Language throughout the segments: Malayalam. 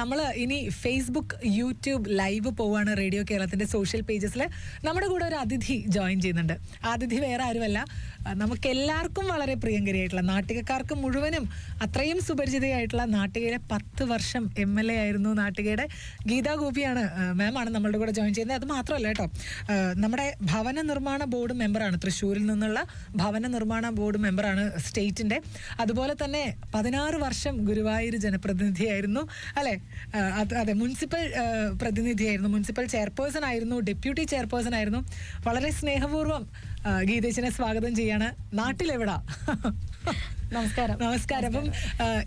നമ്മൾ ഇനി ഫേസ്ബുക്ക് യൂട്യൂബ് ലൈവ് പോവാണ് റേഡിയോ കേരളത്തിന്റെ സോഷ്യൽ പേജസിൽ നമ്മുടെ കൂടെ ഒരു അതിഥി ജോയിൻ ചെയ്യുന്നുണ്ട്. അതിഥി വേറെ ആരുമല്ല. നമുക്ക് എല്ലാവർക്കും വളരെ പ്രിയങ്കരിയായിട്ടുള്ള നാട്ടികക്കാർക്ക് മുഴുവനും അത്രയും സുപരിചിതയായിട്ടുള്ള നാട്ടികയിലെ പത്ത് വർഷം എം എൽ എ ആയിരുന്നു നാട്ടികയുടെ ഗീതാ ഗോപിയാണ് മാം ആണ് നമ്മളുടെ കൂടെ ജോയിൻ ചെയ്യുന്നത്. അത് മാത്രമല്ല കേട്ടോ നമ്മുടെ ഭവന നിർമ്മാണ ബോർഡ് മെമ്പറാണ് തൃശ്ശൂരിൽ നിന്നുള്ള ഭവന നിർമ്മാണ ബോർഡ് മെമ്പറാണ് സ്റ്റേറ്റിന്റെ അതുപോലെ തന്നെ പതിനാറ് വർഷം ഗുരുവായൂർ ജനപ്രതിനിധിയായിരുന്നു അല്ലെ? അതെ മുനിസിപ്പൽ പ്രതിനിധിയായിരുന്നു. മുനിസിപ്പൽ ചെയർപേഴ്സൺ ആയിരുന്നു. ഡെപ്യൂട്ടി ചെയർപേഴ്സൺ ആയിരുന്നു. വളരെ സ്നേഹപൂർവം ഗീതേശിനെ സ്വാഗതം ചെയ്യാണ്. നാട്ടിലെവിടാ? നമസ്കാരം. നമസ്കാരം. അപ്പം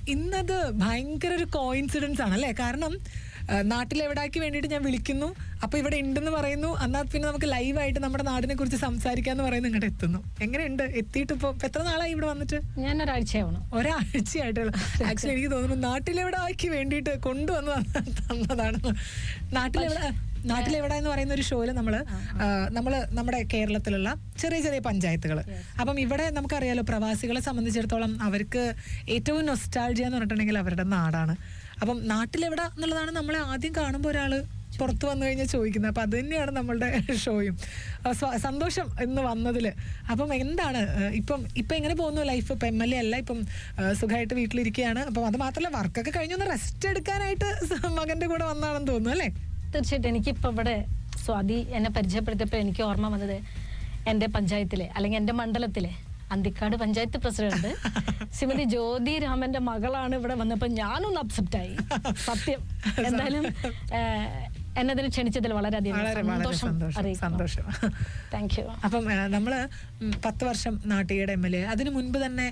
ഇന്നത് ഭയങ്കര ഒരു കോയിൻസിഡൻസ് ആണ് അല്ലേ? കാരണം നാട്ടിലെവിടാക്കി വേണ്ടിയിട്ട് ഞാൻ വിളിക്കുന്നു. അപ്പൊ ഇവിടെ ഉണ്ടെന്ന് പറയുന്നു. എന്നാൽ പിന്നെ നമുക്ക് ലൈവായിട്ട് നമ്മുടെ നാടിനെ കുറിച്ച് സംസാരിക്കാന്ന് പറയുന്നു. ഇങ്ങോട്ട് എത്തുന്നു. എങ്ങനെയുണ്ട്? എത്തിയിട്ട് ഇപ്പൊ എത്ര നാളായി ഇവിടെ വന്നിട്ട്? ഞാൻ ഒരാഴ്ചയാവണം ഒരാഴ്ചയായിട്ടുള്ള. ആക്ച്വലി എനിക്ക് തോന്നുന്നു നാട്ടിലെവിടാക്കി വേണ്ടിയിട്ട് കൊണ്ടുവന്ന് തന്ന- തന്നതാണ്. നാട്ടിലെവിടെ നാട്ടിലെവിടെ എന്ന് പറയുന്ന ഒരു ഷോയിൽ നമ്മൾ നമ്മൾ നമ്മുടെ കേരളത്തിലുള്ള ചെറിയ ചെറിയ പഞ്ചായത്തുകൾ അപ്പം ഇവിടെ നമുക്കറിയാലോ പ്രവാസികളെ സംബന്ധിച്ചിടത്തോളം അവർക്ക് ഏറ്റവും നൊസ്റ്റാൾജിയ എന്ന് പറഞ്ഞിട്ടുണ്ടെങ്കിൽ അവരുടെ നാടാണ്. അപ്പം നാട്ടിലെവിടെ എന്നുള്ളതാണ് നമ്മളെ ആദ്യം കാണുമ്പോൾ ഒരാൾ പുറത്ത് വന്നു കഴിഞ്ഞാൽ ചോദിക്കുന്നത്. അപ്പം അത് തന്നെയാണ് നമ്മളുടെ ഷോയും. സന്തോഷം എന്ന് വന്നതിൽ അപ്പം എന്താണ് ഇപ്പം ഇപ്പം എങ്ങനെ പോകുന്നു ലൈഫ്? ഇപ്പം എം എൽ എ അല്ല ഇപ്പം സുഖമായിട്ട് വീട്ടിലിരിക്കുകയാണ് അപ്പം അത് മാത്രമല്ല വർക്കൊക്കെ കഴിഞ്ഞൊന്ന് റെസ്റ്റ് എടുക്കാനായിട്ട് മകന്റെ കൂടെ വന്നാണെന്ന് തോന്നുന്നു അല്ലേ? തീർച്ചയായിട്ടും. എനിക്കിപ്പോൾ ഇവിടെ സ്വാതി എന്നെ പരിചയപ്പെടുത്തിയപ്പോൾ എനിക്ക് ഓർമ്മ വന്നത് എന്റെ പഞ്ചായത്തിലെ അല്ലെങ്കിൽ എന്റെ മണ്ഡലത്തിലെ അന്തിക്കാട് പഞ്ചായത്ത് പ്രസിഡന്റ് ശ്രീമതി ജ്യോതി രാമന്റെ മകളാണ് ഇവിടെ വന്നപ്പോൾ ഞാനൊന്ന് അപ്സെപ്റ്റ് ആയി. സത്യം. എന്തായാലും ഏഹ്, എന്നെ ക്ഷണിച്ചതിൽ വളരെയധികം വളരെ വളരെ സന്തോഷം. താങ്ക് യു അപ്പം ആ, നമ്മൾ പത്ത് വർഷം നാട്ടികയുടെ എം എൽ എ. അതിനു മുൻപ് തന്നെ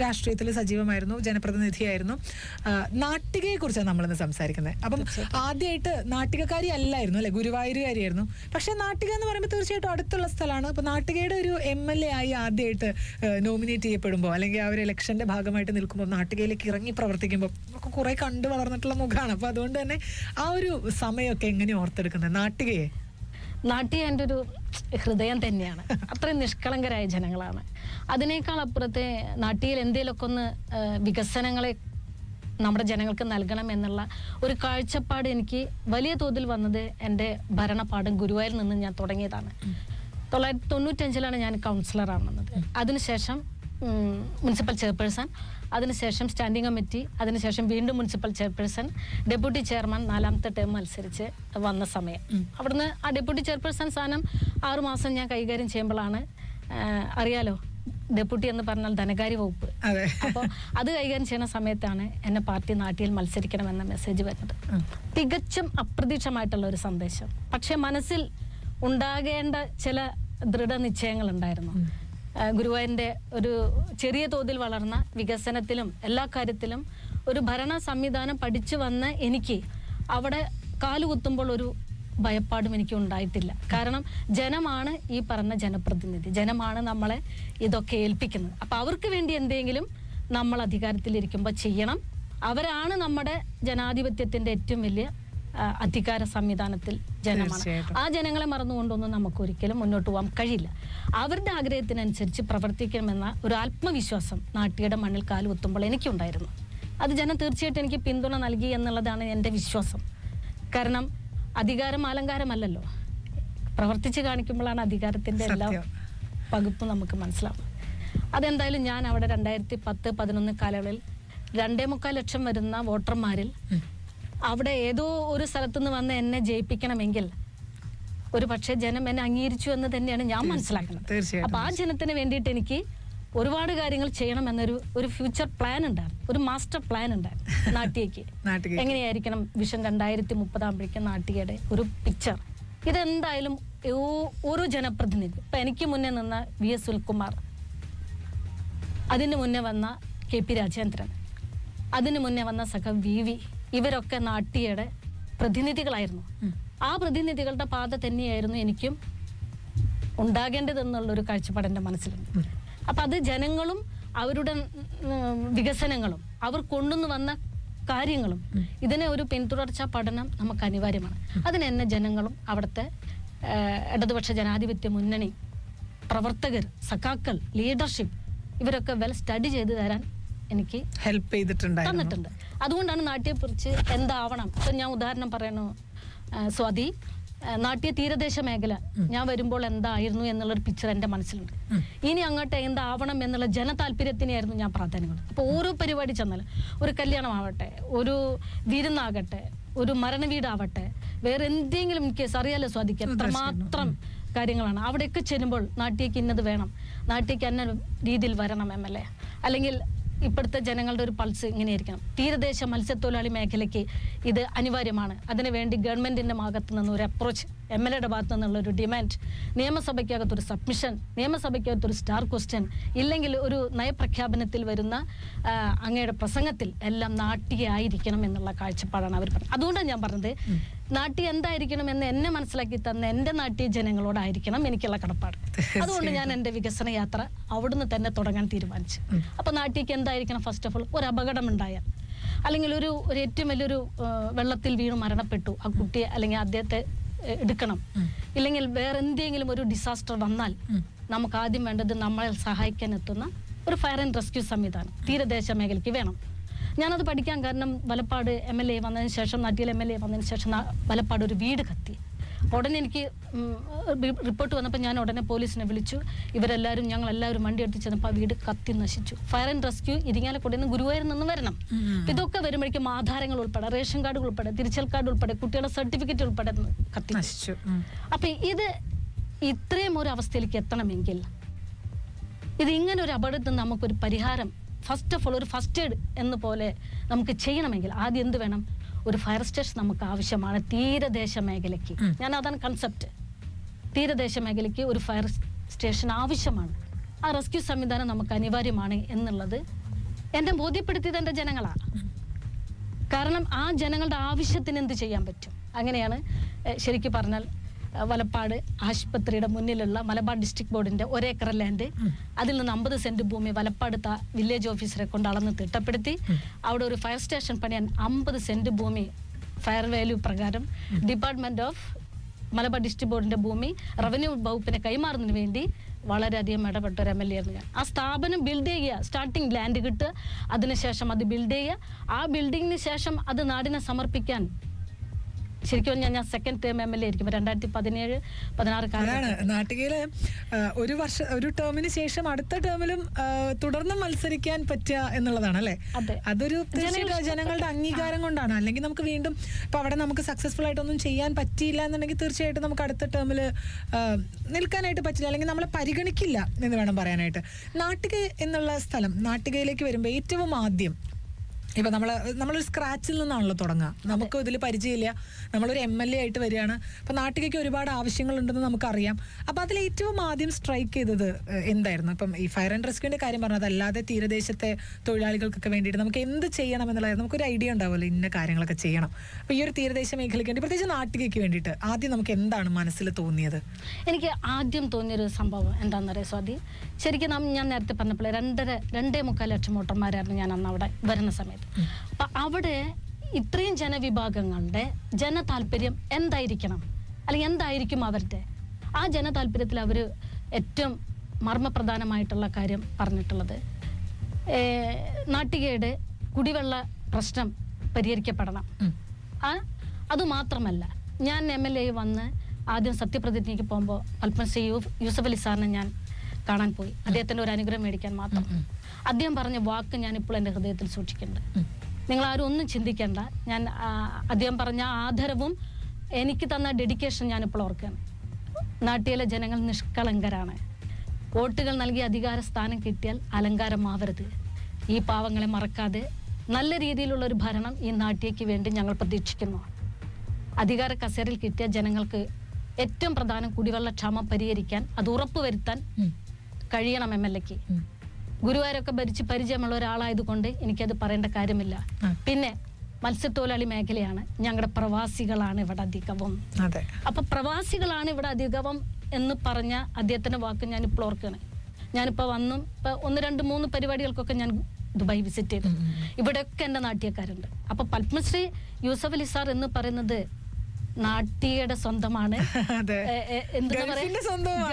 രാഷ്ട്രീയത്തിൽ സജീവമായിരുന്നു ജനപ്രതിനിധിയായിരുന്നു. ആ, നാട്ടികയെ കുറിച്ചാണ് നമ്മളിന്ന് സംസാരിക്കുന്നത്. അപ്പം ആദ്യമായിട്ട് നാട്ടികക്കാരി അല്ലായിരുന്നു അല്ലെ? ഗുരുവായൂരുകാരിയായിരുന്നു. പക്ഷെ നാട്ടിക എന്ന് പറയുമ്പോൾ തീർച്ചയായിട്ടും അടുത്തുള്ള സ്ഥലമാണ്. അപ്പൊ നാട്ടികയുടെ ഒരു എം എൽ എ ആയി ആദ്യമായിട്ട് നോമിനേറ്റ് ചെയ്യപ്പെടുമ്പോൾ അല്ലെങ്കിൽ ആ ഒരു ഇലക്ഷന്റെ ഭാഗമായിട്ട് നിൽക്കുമ്പോൾ നാട്ടികയിലേക്ക് ഇറങ്ങി പ്രവർത്തിക്കുമ്പോൾ നമുക്ക് കുറെ കണ്ടു വളർന്നിട്ടുള്ള മുഖമാണ് അപ്പൊ അതുകൊണ്ട് തന്നെ ആ ഒരു സമയമൊക്കെ എങ്ങനെ ഓർത്തെടുക്കുന്നത് നാട്ടികയെ? നാട്ടിക എന്റെ ഒരു ഹൃദയം തന്നെയാണ്. അത്രയും നിഷ്കളങ്കരായ ജനങ്ങളാണ്. അതിനേക്കാൾ അപ്പുറത്തെ നാട്ടിയിൽ എന്തെങ്കിലുമൊക്കെ ഒന്ന് വികസനങ്ങളെ നമ്മുടെ ജനങ്ങൾക്ക് നൽകണം എന്നുള്ള ഒരു കാഴ്ചപ്പാട് എനിക്ക് വലിയ തോതിൽ വന്നത് എന്റെ ഭരണപാഠം ഗുരുവായൂരിൽ നിന്ന് ഞാൻ തുടങ്ങിയതാണ്. തൊള്ളായിരത്തി തൊണ്ണൂറ്റഞ്ചിലാണ് ഞാൻ കൗൺസിലർ ആവുന്നത് അതിനുശേഷം മുനിസിപ്പൽ ചെയർപേഴ്സൺ. അതിനുശേഷം സ്റ്റാൻഡിംഗ് കമ്മിറ്റി അതിനുശേഷം വീണ്ടും മുനിസിപ്പൽ ചെയർപേഴ്സൺ. ഡെപ്യൂട്ടി ചെയർമാൻ നാലാമത്തെ ടേം മത്സരിച്ച് വന്ന സമയം. അവിടുന്ന് ആ ഡെപ്യൂട്ടി ചെയർപേഴ്സൺ സ്ഥാനം ആറുമാസം ഞാൻ കൈകാര്യം ചെയ്യുമ്പോഴാണ് അറിയാലോ ഡെപ്യൂട്ടി എന്ന് പറഞ്ഞാൽ ധനകാര്യ വകുപ്പ്. അപ്പോൾ അത് കൈകാര്യം ചെയ്യുന്ന സമയത്താണ് എന്നെ പാർട്ടി നാട്ടിൽ മത്സരിക്കണമെന്ന മെസ്സേജ് വരുന്നത്. തികച്ചും അപ്രതീക്ഷമായിട്ടുള്ള ഒരു സന്ദേശം. പക്ഷെ മനസ്സിൽ ഉണ്ടാകേണ്ട ചില ദൃഢനിശ്ചയങ്ങൾ ഉണ്ടായിരുന്നു ആ, ഗുരുവായൂരിന്റെ ഒരു ചെറിയ തോതിൽ വളർന്ന വികസനത്തിലും എല്ലാ കാര്യത്തിലും ഒരു ഭരണ സംവിധാനം പഠിച്ചു വന്ന എനിക്ക് അവിടെ കാലുകുത്തുമ്പോൾ ഒരു ഭയപ്പാടും എനിക്ക് ഉണ്ടായിട്ടില്ല. കാരണം ജനമാണ് ഈ പറഞ്ഞ ജനപ്രതിനിധി. ജനമാണ് നമ്മളെ ഇതൊക്കെ ഏൽപ്പിക്കുന്നത്. അപ്പൊ അവർക്ക് വേണ്ടി എന്തെങ്കിലും നമ്മൾ അധികാരത്തിലിരിക്കുമ്പോൾ ചെയ്യണം. അവരാണ് നമ്മുടെ ജനാധിപത്യത്തിന്റെ ഏറ്റവും വലിയ അധികാര സംവിധാനത്തിൽ ജനമാണ്. ആ ജനങ്ങളെ മറന്നുകൊണ്ടൊന്നും നമുക്ക് ഒരിക്കലും മുന്നോട്ട് പോകാൻ കഴിയില്ല. അവരുടെ ആഗ്രഹത്തിനനുസരിച്ച് പ്രവർത്തിക്കണമെന്ന ഒരു ആത്മവിശ്വാസം നാട്ടിയുടെ മണ്ണിൽ കാലുകുത്തുമ്പോൾ എനിക്കുണ്ടായിരുന്നു. അത് ജനം തീർച്ചയായിട്ടും എനിക്ക് പിന്തുണ നൽകി എന്നുള്ളതാണ് എന്റെ വിശ്വാസം. കാരണം അധികാരം അലങ്കാരമല്ലല്ലോ. പ്രവർത്തിച്ച് കാണിക്കുമ്പോഴാണ് അധികാരത്തിന്റെ എല്ലാ സത്യം. നമുക്ക് മനസ്സിലാവും അതെന്തായാലും ഞാൻ അവിടെ രണ്ടായിരത്തി പത്ത് പതിനൊന്ന് കാലയളവിൽ രണ്ടേ മുക്കാൽ ലക്ഷം വരുന്ന വോട്ടർമാരിൽ അവിടെ ഏതോ ഒരു സ്ഥലത്തുനിന്ന് വന്ന് എന്നെ ജയിപ്പിക്കണമെങ്കിൽ ഒരു പക്ഷേ ജനം എന്നെ അംഗീകരിച്ചു എന്ന് തന്നെയാണ് ഞാൻ മനസ്സിലാക്കുന്നത്. അപ്പൊ ആ ജനത്തിന് വേണ്ടിയിട്ട് എനിക്ക് ഒരുപാട് കാര്യങ്ങൾ ചെയ്യണം എന്നൊരു ഒരു ഫ്യൂച്ചർ പ്ലാൻ ഉണ്ടായിരുന്നു. ഒരു മാസ്റ്റർ പ്ലാൻ ഉണ്ടായിരുന്നു നാട്ടിയേക്ക് എങ്ങനെയായിരിക്കണം വിഷൻ രണ്ടായിരത്തി മുപ്പതാകുമ്പോഴേക്കും നാട്ടികയുടെ ഒരു പിക്ചർ ഇതെന്തായാലും ഒരു ഓരോ ജനപ്രതിനിധി. ഇപ്പൊ എനിക്ക് മുന്നേ നിന്ന വി എസ് സുൽകുമാർ അതിന് മുന്നേ വന്ന കെ പി രാജേന്ദ്രൻ അതിന് മുന്നേ വന്ന സഖ വി വി ഇവരൊക്കെ നാട്ടിയുടെ പ്രതിനിധികളായിരുന്നു. ആ പ്രതിനിധികളുടെ പാത തന്നെയായിരുന്നു എനിക്കും ഉണ്ടാകേണ്ടതെന്നുള്ള ഒരു കാഴ്ചപ്പാട് എന്റെ മനസ്സിലുണ്ട്. അപ്പൊ അത് ജനങ്ങളും അവരുടെ വികസനങ്ങളും അവർ കൊണ്ടുവന്ന് വന്ന കാര്യങ്ങളും ഇതിനെ ഒരു പിന്തുടർച്ച പഠനം നമുക്ക് അനിവാര്യമാണ്. അതിന് എന്നെ ജനങ്ങളും അവിടുത്തെ ഇടതുപക്ഷ ജനാധിപത്യ മുന്നണി പ്രവർത്തകർ സഖാക്കൾ ലീഡർഷിപ്പ് ഇവരൊക്കെ വെൽ സ്റ്റഡി ചെയ്തു തരാൻ എനിക്ക് ഹെൽപ്പ് ചെയ്തിട്ടുണ്ട് തന്നിട്ടുണ്ട്. അതുകൊണ്ടാണ് നാട്യക്കുറിച്ച് എന്താവണം? ഇപ്പം ഞാൻ ഉദാഹരണം പറയണു. സ്വാതി നാട്യ തീരദേശ മേഖല. ഞാൻ വരുമ്പോൾ എന്തായിരുന്നു എന്നുള്ളൊരു പിക്ചർ എന്റെ മനസ്സിലുണ്ട്. ഇനി അങ്ങോട്ട് എന്താവണം എന്നുള്ള ജനതാല്പര്യത്തിനായിരുന്നു ഞാൻ പ്രാധാന്യം കൊടുത്തത്. അപ്പോൾ ഓരോ പരിപാടി ചെന്നാൽ ഒരു കല്യാണം ആവട്ടെ ഒരു വിരുന്നാകട്ടെ ഒരു മരണ വീടാവട്ടെ വേറെ എന്തെങ്കിലും കേസ് അറിയാലോ സ്വാധിക്കാൻ എത്രമാത്രം കാര്യങ്ങളാണ്. അവിടെയൊക്കെ ചെല്ലുമ്പോൾ നാട്ടിലേക്ക് ഇന്നത് വേണം. നാട്ടിലേക്ക് അന്ന രീതിയിൽ വരണം എം എൽ എ. അല്ലെങ്കിൽ ഇപ്പോഴത്തെ ജനങ്ങളുടെ ഒരു പൾസ് ഇങ്ങനെയായിരിക്കണം തീരദേശ മത്സ്യത്തൊഴിലാളി മേഖലയ്ക്ക് ഇത് അനിവാര്യമാണ്. അതിനുവേണ്ടി ഗവൺമെന്റിന്റെ ഭാഗത്ത് നിന്ന് ഒരു അപ്രോച്ച് എം എൽ എയുടെ ഭാഗത്തു നിന്നുള്ള ഒരു ഡിമാൻഡ് നിയമസഭയ്ക്കകത്തൊരു സബ്മിഷൻ നിയമസഭയ്ക്കകത്തൊരു സ്റ്റാർ ക്വസ്റ്റ്യൻ ഇല്ലെങ്കിൽ ഒരു നയപ്രഖ്യാപനത്തിൽ വരുന്ന അങ്ങയുടെ പ്രസംഗത്തിൽ എല്ലാം നാട്ടികയായിരിക്കണം എന്നുള്ള കാഴ്ചപ്പാടാണ് അവർ പറഞ്ഞത്. അതുകൊണ്ടാണ് ഞാൻ പറഞ്ഞത് നാട്ടി എന്തായിരിക്കണം എന്ന് എന്നെ മനസ്സിലാക്കി തന്ന എന്റെ നാട്ടിയ ജനങ്ങളോടായിരിക്കണം എനിക്കുള്ള കടപ്പാട്. അതുകൊണ്ട് ഞാൻ എന്റെ വികസന യാത്ര അവിടുന്ന് തന്നെ തുടങ്ങാൻ തീരുമാനിച്ചു. അപ്പോൾ നാട്ടിക്ക് എന്തായിരിക്കണം? ഫസ്റ്റ് ഓഫ് ഓൾ ഒരു അപകടം ഉണ്ടായാൽ. അല്ലെങ്കിൽ ഒരു ഒരു ഏറ്റവും വലിയൊരു വെള്ളത്തിൽ വീണ് മരണപ്പെട്ടു. ആ കുട്ടിയെ അല്ലെങ്കിൽ അദ്ദേഹത്തെ എടുക്കണം. ഇല്ലെങ്കിൽ വേറെ എന്തെങ്കിലും ഒരു ഡിസാസ്റ്റർ വന്നാൽ നമുക്ക് ആദ്യം വേണ്ടത് നമ്മളെ സഹായിക്കാൻ എത്തുന്ന ഒരു ഫയർ ആൻഡ് റെസ്ക്യൂ സംവിധാനം തീരദേശ മേഖലയ്ക്ക് വേണം. ഞാനത് പഠിക്കാൻ കാരണം വലപ്പാട് എം എൽ എ വന്നതിന് ശേഷം നാട്ടിൽ എം എൽ എ വന്നതിന് ശേഷം വലപ്പാട് ഒരു വീട് കത്തി. ഉടനെ എനിക്ക് റിപ്പോർട്ട് വന്നപ്പോൾ ഞാൻ ഉടനെ പോലീസിനെ വിളിച്ചു. ഇവരെല്ലാവരും ഞങ്ങൾ എല്ലാവരും വണ്ടി എടുത്ത് ചെന്നപ്പോൾ ആ വീട് കത്തി നശിച്ചു. ഫയർ ആൻഡ് റെസ്ക്യൂ ഇരിങ്ങാലക്കുടയിൽ നിന്ന് ഗുരുവായൂരിൽ നിന്ന് വരണം. ഇതൊക്കെ വരുമ്പോഴേക്കും ആധാരങ്ങൾ ഉൾപ്പെടെ റേഷൻ കാർഡ് ഉൾപ്പെടെ തിരിച്ചൽ കാർഡ് ഉൾപ്പെടെ കുട്ടികളുടെ സർട്ടിഫിക്കറ്റ് ഉൾപ്പെടെ കത്തി. നശിച്ചു. അപ്പൊ ഇത് ഇത്രയും ഒരു അവസ്ഥയിലേക്ക് എത്തണമെങ്കിൽ ഇത് ഇങ്ങനെ ഒരു അപകടത്തിൽ നമുക്കൊരു പരിഹാരം ഫസ്റ്റ് ഓഫ് ഓൾ ഒരു ഫസ്റ്റ് എയ്ഡ് എന്ന പോലെ നമുക്ക് ചെയ്യണമെങ്കിൽ ആദ്യം എന്ത് വേണം? ഒരു ഫയർ സ്റ്റേഷൻ നമുക്ക് ആവശ്യമാണ് തീരദേശ മേഖലയ്ക്ക്. ഞാൻ അതാണ് കൺസെപ്റ്റ് തീരദേശ മേഖലയ്ക്ക് ഒരു ഫയർ സ്റ്റേഷൻ ആവശ്യമാണ്. ആ റെസ്ക്യൂ സംവിധാനം നമുക്ക് അനിവാര്യമാണ് എന്നുള്ളത് എന്നെ ബോധ്യപ്പെടുത്തിയത് എന്റെ ജനങ്ങളാണ് കാരണം ആ ജനങ്ങളുടെ ആവശ്യത്തിന് എന്ത് ചെയ്യാൻ പറ്റും? അങ്ങനെയാണ് ശരിക്കും പറഞ്ഞാൽ വലപ്പാട് ആശുപത്രിയുടെ മുന്നിലുള്ള മലബാർ ഡിസ്ട്രിക്ട് ബോർഡിന്റെ ഒരേക്കർ ലാൻഡ്. അതിൽ നിന്ന് അമ്പത് സെന്റ് ഭൂമി വലപ്പാട് ത- വില്ലേജ് ഓഫീസറെ കൊണ്ട് അളന്ന് തിട്ടപ്പെടുത്തി. അവിടെ ഒരു ഫയർ സ്റ്റേഷൻ പണിയാൻ അമ്പത് സെന്റ് ഭൂമി ഫയർ വാല്യൂ പ്രകാരം ഡിപ്പാർട്ട്മെന്റ് ഓഫ് മലബാർ ഡിസ്ട്രിക്ട് ബോർഡിന്റെ ഭൂമി റവന്യൂ വകുപ്പിനെ കൈമാറുന്നതിന് വേണ്ടി വളരെയധികം ഇടപെട്ട ഒരു എം എൽ എ ആയിരുന്നു ഞാൻ. ആ സ്ഥാപനം ബിൽഡ് ചെയ്യുക സ്റ്റാർട്ടിങ് ലാൻഡ് കിട്ടുക അതിനുശേഷം അത് ബിൽഡ് ചെയ്യുക. ആ ബിൽഡിങ്ങിന് ശേഷം അത് നാടിനെ സമർപ്പിക്കാൻ ശരിക്കും ഞാൻ ഞാൻ second term M L A ആയിരിക്കും. രണ്ടായിരത്തി പതിനേഴ് പതിനാറ് അതാണ്. നാട്ടികയിൽ ഒരു വർഷം ഒരു ടേമിന് ശേഷം അടുത്ത ടേമിലും തുടർന്ന് മത്സരിക്കാൻ പറ്റുക എന്നുള്ളതാണ് അല്ലേ? അതൊരു ജനങ്ങളുടെ അംഗീകാരം കൊണ്ടാണ്. അല്ലെങ്കിൽ നമുക്ക് വീണ്ടും ഇപ്പൊ അവിടെ നമുക്ക് സക്സസ്ഫുൾ ആയിട്ടൊന്നും ചെയ്യാൻ പറ്റിയില്ല എന്നുണ്ടെങ്കിൽ തീർച്ചയായിട്ടും നമുക്ക് അടുത്ത ടേമിൽ നിൽക്കാനായിട്ട് പറ്റില്ല. അല്ലെങ്കിൽ നമ്മളെ പരിഗണിക്കില്ല എന്ന് വേണം പറയാനായിട്ട്. നാട്ടിക എന്നുള്ള സ്ഥലം നാട്ടികയിലേക്ക് വരുമ്പോൾ ഏറ്റവും ആദ്യം ഇപ്പൊ നമ്മൾ നമ്മളൊരു സ്ക്രാച്ചിൽ നിന്നാണല്ലോ തുടങ്ങുക. നമുക്ക് ഇതിൽ പരിചയമില്ല. നമ്മളൊരു എം എൽ എ ആയിട്ട് വരികയാണ്. അപ്പൊ നാട്ടിലേക്ക് ഒരുപാട് ആവശ്യങ്ങളുണ്ടെന്ന് നമുക്കറിയാം. അപ്പൊ അതിൽ ഏറ്റവും ആദ്യം സ്ട്രൈക്ക് ചെയ്തത് എന്തായിരുന്നു? ഇപ്പം ഈ ഫയർ ആൻഡ് റെസ്ക്യൂവിന്റെ കാര്യം പറഞ്ഞത് അല്ലാതെ തീരദേശത്തെ തൊഴിലാളികൾക്കൊക്കെ വേണ്ടിയിട്ട് നമുക്ക് എന്ത് ചെയ്യണം എന്നുള്ളത് നമുക്കൊരു ഐഡിയ ഉണ്ടാവുമല്ലോ ഇന്ന കാര്യങ്ങളൊക്കെ ചെയ്യണം. അപ്പൊ ഈ ഒരു തീരദേശ മേഖലയ്ക്ക് വേണ്ടി പ്രത്യേകിച്ച് നാട്ടിലേക്ക് വേണ്ടിയിട്ട് ആദ്യം നമുക്ക് എന്താണ് മനസ്സിൽ തോന്നിയത്? എനിക്ക് ആദ്യം തോന്നിയൊരു സംഭവം എന്താണെന്നറിയാം സ്വാതി? ശരിക്കും ഞാൻ നേരത്തെ പറഞ്ഞപ്പോൾ രണ്ടര രണ്ടേ മുക്കാൽ ലക്ഷം വോട്ടർമാരായിരുന്നു ഞാൻ അന്ന് അവിടെ വരുന്ന സമയത്ത്. അപ്പൊ അവിടെ ഇത്രയും ജനവിഭാഗങ്ങളുടെ ജനതാല്പര്യം എന്തായിരിക്കണം? അല്ലെങ്കിൽ എന്തായിരിക്കും അവരുടെ? ആ ജനതാല്പര്യത്തിൽ അവർ ഏറ്റവും മർമ്മപ്രധാനമായിട്ടുള്ള കാര്യം പറഞ്ഞിട്ടുള്ളത്. നാട്ടികയുടെ കുടിവെള്ള പ്രശ്നം പരിഹരിക്കപ്പെടണം. ആ അതുമാത്രമല്ല ഞാൻ എം എൽ എ വന്ന് ആദ്യം സത്യപ്രതിജ്ഞയ്ക്ക് പോകുമ്പോൾ പത്മശ്രീ യൂസഫ് അലി സാറിനെ ഞാൻ കാണാൻ പോയി. അദ്ദേഹത്തിന്റെ ഒരു അനുഗ്രഹം മേടിക്കാൻ മാത്രം. അദ്ദേഹം പറഞ്ഞ വാക്ക് ഞാൻ ഇപ്പോൾ എന്റെ ഹൃദയത്തിൽ സൂക്ഷിക്കുന്നുണ്ട്. നിങ്ങൾ ആരും ഒന്നും ചിന്തിക്കേണ്ട. ഞാൻ അദ്ദേഹം പറഞ്ഞ ആദരവും എനിക്ക് തന്ന ഡെഡിക്കേഷൻ ഞാനിപ്പോൾ ഓർക്കുകയാണ്. നാട്ടിലെ ജനങ്ങൾ നിഷ്കളങ്കരാണ്. വോട്ടുകൾ നൽകി അധികാര സ്ഥാനം കിട്ടിയാൽ അലങ്കാരമാവരുത്. ഈ പാവങ്ങളെ മറക്കാതെ നല്ല രീതിയിലുള്ള ഒരു ഭരണം ഈ നാട്ടിലേക്ക് വേണ്ടി ഞങ്ങൾ പ്രതീക്ഷിക്കുന്നു. അധികാര കസേരയിൽ കിട്ടിയ ജനങ്ങൾക്ക് ഏറ്റവും പ്രധാനം കുടിവെള്ള ക്ഷാമം പരിഹരിക്കാൻ അത് ഉറപ്പുവരുത്താൻ കഴിയണം എം എൽ എക്ക്. ഗുരുവായൂരൊക്കെ ഭരിച്ച് പരിചയമുള്ള ഒരാളായതുകൊണ്ട് എനിക്കത് പറയേണ്ട കാര്യമില്ല. പിന്നെ മത്സ്യത്തൊഴിലാളി മേഖലയാണ്. ഞങ്ങളുടെ പ്രവാസികളാണ് ഇവിടെ അധികവും. അപ്പൊ പ്രവാസികളാണ് ഇവിടെ അധികവും എന്ന് പറഞ്ഞ അദ്ദേഹത്തിന്റെ വാക്ക് ഞാൻ ഇപ്പോൾ ഓർക്കുകയാണ്. ഞാനിപ്പോൾ വന്നും ഇപ്പൊ ഒന്ന് രണ്ട് മൂന്ന് പരിപാടികൾക്കൊക്കെ ഞാൻ ദുബായ് വിസിറ്റ് ചെയ്തു. ഇവിടെയൊക്കെ എന്റെ നാട്യക്കാരുണ്ട് അപ്പൊ പത്മശ്രീ യൂസഫ് അലി സാർ എന്ന് പറയുന്നത് നാട്ടികയുടെ സ്വന്തമാണ്?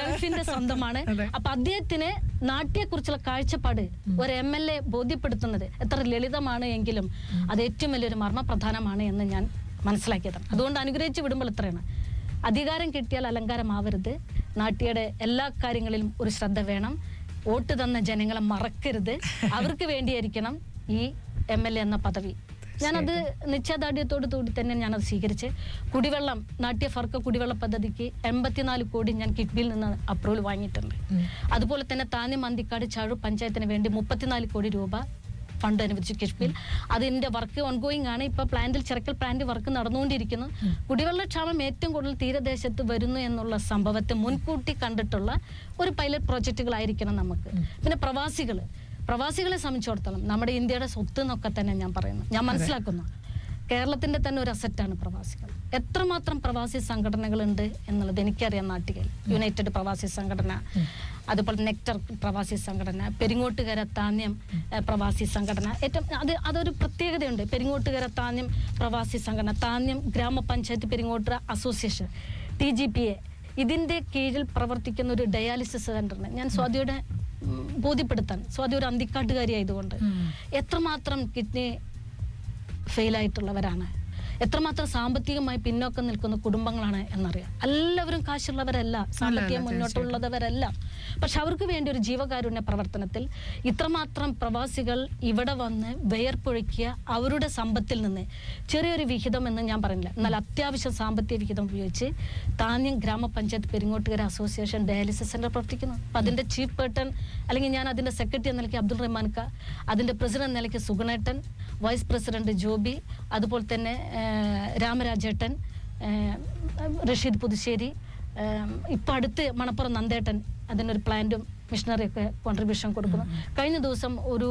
ഗൾഫിന്റെ സ്വന്തമാണ്. അപ്പൊ അദ്ദേഹത്തിന് നാട്ടിയെ കുറിച്ചുള്ള കാഴ്ചപ്പാട് ഒരു എം എൽ എ ബോധ്യപ്പെടുത്തുന്നത് എത്ര ലളിതമാണ് എങ്കിലും അത് ഏറ്റവും വലിയൊരു മർമ്മപ്രധാനമാണ് എന്ന് ഞാൻ മനസ്സിലാക്കിയത് അതുകൊണ്ട് അനുഗ്രഹിച്ച് വിടുമ്പോൾ ഇത്രയാണ്. അധികാരം കിട്ടിയാൽ അലങ്കാരമാവരുത്. നാട്ടിയുടെ എല്ലാ കാര്യങ്ങളിലും ഒരു ശ്രദ്ധ വേണം. വോട്ട് തന്ന ജനങ്ങളെ മറക്കരുത്. അവർക്ക് വേണ്ടിയായിരിക്കണം ഈ എം എൽ എ എന്ന പദവി. ഞാനത് നിശ്ചയദാർഢ്യത്തോട് കൂടി തന്നെ ഞാനത് സ്വീകരിച്ച് കുടിവെള്ളം നാട്യ ഫർക്ക കുടിവെള്ള പദ്ധതിക്ക് എൺപത്തിനാല് കോടി ഞാൻ കിഡ്ബിയിൽ നിന്ന് അപ്രൂവൽ വാങ്ങിയിട്ടുണ്ട്. അതുപോലെ തന്നെ താനെ മന്തിക്കാട് ചാഴു പഞ്ചായത്തിന് വേണ്ടി മുപ്പത്തിനാല് കോടി രൂപ ഫണ്ട് അനുവദിച്ചു കിഷ്ബിൽ അതിന്റെ വർക്ക് ഓൺഗോയിങ് ആണ്. ഇപ്പൊ പ്ലാന്റിൽ ചിറക്കൽ പ്ലാന്റ് വർക്ക് നടന്നുകൊണ്ടിരിക്കുന്നു. കുടിവെള്ളക്ഷാമം ഏറ്റവും കൂടുതൽ തീരദേശത്ത് വരുന്നു എന്നുള്ള സംഭവത്തെ മുൻകൂട്ടി കണ്ടിട്ടുള്ള ഒരു പൈലറ്റ് പ്രോജക്റ്റുകളായിരിക്കണം നമുക്ക്. പിന്നെ പ്രവാസികൾ പ്രവാസികളെ സംബന്ധിച്ചിടത്തോളം നമ്മുടെ ഇന്ത്യയുടെ സ്വത്ത് എന്നൊക്കെ തന്നെ ഞാൻ പറയുന്നു. ഞാൻ മനസ്സിലാക്കുന്നു. കേരളത്തിന്റെ തന്നെ ഒരു അസറ്റാണ് പ്രവാസികൾ. എത്രമാത്രം പ്രവാസി സംഘടനകളുണ്ട് എന്നുള്ളത് എനിക്കറിയാം നാട്ടികയിൽ. യുണൈറ്റഡ് പ്രവാസി സംഘടന അതുപോലെ നെക്ടർ പ്രവാസി സംഘടന പെരിങ്ങോട്ടുകര താന്യം പ്രവാസി സംഘടന. ഏറ്റവും അത് അതൊരു പ്രത്യേകതയുണ്ട്. പെരിങ്ങോട്ടുകര താന്യം പ്രവാസി സംഘടന താന്യം ഗ്രാമപഞ്ചായത്ത് Peringottukara association T G P A ഇതിന്റെ കീഴിൽ പ്രവർത്തിക്കുന്ന ഒരു ഡയാലിസിസ് സെന്ററിന് ഞാൻ സ്വാതിയുടെ ബോധ്യപ്പെടുത്താൻ. സ്വാതി ഒരു അന്തിക്കാട്ടുകാരിയായതുകൊണ്ട് എത്രമാത്രം കിഡ്നി ഫെയിലായിട്ടുള്ളവരാണ്. എത്രമാത്രം സാമ്പത്തികമായി പിന്നോക്കം നിൽക്കുന്ന കുടുംബങ്ങളാണ് എന്നറിയാം. എല്ലാവരും കാശുള്ളവരല്ല സാമ്പത്തികം മുന്നോട്ടുള്ളവരല്ല. പക്ഷെ അവർക്ക് വേണ്ടി ഒരു ജീവകാരുണ്യ പ്രവർത്തനത്തിൽ ഇത്രമാത്രം പ്രവാസികൾ ഇവിടെ വന്ന് വിയർപ്പൊഴുക്കിയ അവരുടെ സമ്പത്തിൽ നിന്ന് ചെറിയൊരു വിഹിതം എന്ന് ഞാൻ പറഞ്ഞില്ല. എന്നാൽ അത്യാവശ്യം സാമ്പത്തിക വിഹിതം ഉപയോഗിച്ച് താന്യം ഗ്രാമപഞ്ചായത്ത് പെരിങ്ങോട്ടുകര അസോസിയേഷൻ ഡയാലിസിസ് സെന്റർ പ്രവർത്തിക്കുന്നു. അപ്പം അതിന്റെ ചീഫ് പേട്ടൺ അല്ലെങ്കിൽ ഞാൻ അതിന്റെ സെക്രട്ടറി എന്ന നിലയ്ക്ക് അബ്ദുൾ റഹ്മാൻ ക അതിന്റെ പ്രസിഡന്റ് എന്ന നിലയ്ക്ക് സുഗുണേട്ടൻ വൈസ് പ്രസിഡന്റ് ജോബി അതുപോലെ തന്നെ രാമരാജേട്ടൻ റഷീദ് പുതുശ്ശേരി ഇപ്പം അടുത്ത് മണപ്പുറം നന്ദേട്ടൻ അതിനൊരു പ്ലാന്റും മിഷണറിയൊക്കെ കോൺട്രിബ്യൂഷൻ കൊടുക്കുന്നു. കഴിഞ്ഞ ദിവസം ഒരു